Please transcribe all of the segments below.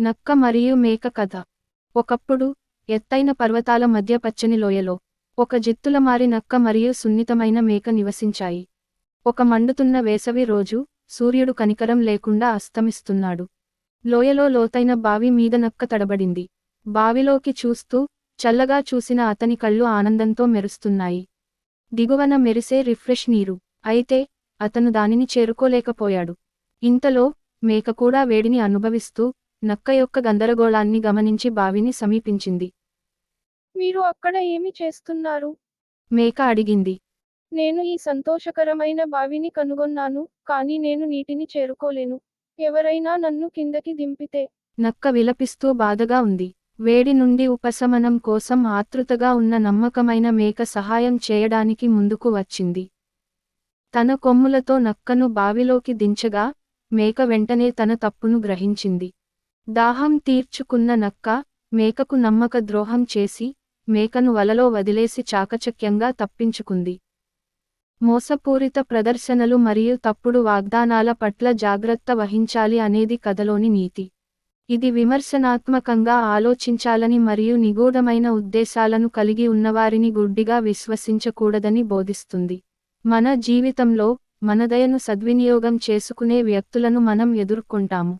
నక్క మరియు మేక కథ. ఒకప్పుడు ఎత్తైన పర్వతాల మధ్య పచ్చని లోయలో ఒక జిత్తులమారి నక్క మరియు సున్నితమైన మేక నివసించాయి. ఒక మండుతున్న వేసవి రోజు సూర్యుడు కనికరం లేకుండా అస్తమిస్తున్నాడు. లోయలో లోతైన బావి మీద నక్క తడబడింది. బావిలోకి చూస్తూ చల్లగా చూసిన అతని కళ్ళు ఆనందంతో మెరుస్తున్నాయి. దిగువన మెరిసే రిఫ్రెష్ నీరు. అయితే అతను దానిని చేరుకోలేకపోయాడు. ఇంతలో మేక కూడా వేడిని అనుభవిస్తూ నక్క యొక్క గందరగోళాన్ని గమనించి బావిని సమీపించింది. మీరు అక్కడ ఏమి చేస్తున్నారు? మేక అడిగింది. నేను ఈ సంతోషకరమైన బావిని కనుగొన్నాను కానీ నేను నీటిని చేరుకోలేను. ఎవరైనా నన్ను కిందకి దింపితే. నక్క విలపిస్తూ బాధగా ఉంది. వేడి నుండి ఉపశమనం కోసం ఆతృతగా ఉన్న నమ్మకమైన మేక సహాయం చేయడానికి ముందుకు వచ్చింది. తన కొమ్ములతో నక్కను బావిలోకి దించగా మేక వెంటనే తన తప్పును గ్రహించింది. దాహం తీర్చుకున్న నక్క మేకకు నమ్మక ద్రోహం చేసి మేకను వలలో వదిలేసి చాకచక్యంగా తప్పించుకుంది. మోసపూరిత ప్రదర్శనలు మరియు తప్పుడు వాగ్దానాల పట్ల జాగ్రత్త వహించాలి అనేది కథలోని నీతి. ఇది విమర్శనాత్మకంగా ఆలోచించాలని మరియు నిగూఢమైన ఉద్దేశాలను కలిగి ఉన్నవారిని గుడ్డిగా విశ్వసించకూడదని బోధిస్తుంది. మన జీవితంలో మనదయను సద్వినియోగం చేసుకునే వ్యక్తులను మనం ఎదుర్కొంటాము.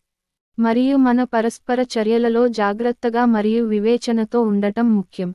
మరియు మన పరస్పర చర్యలలో జాగ్రత్తగా మరియు వివేచనతో ఉండటం ముఖ్యం.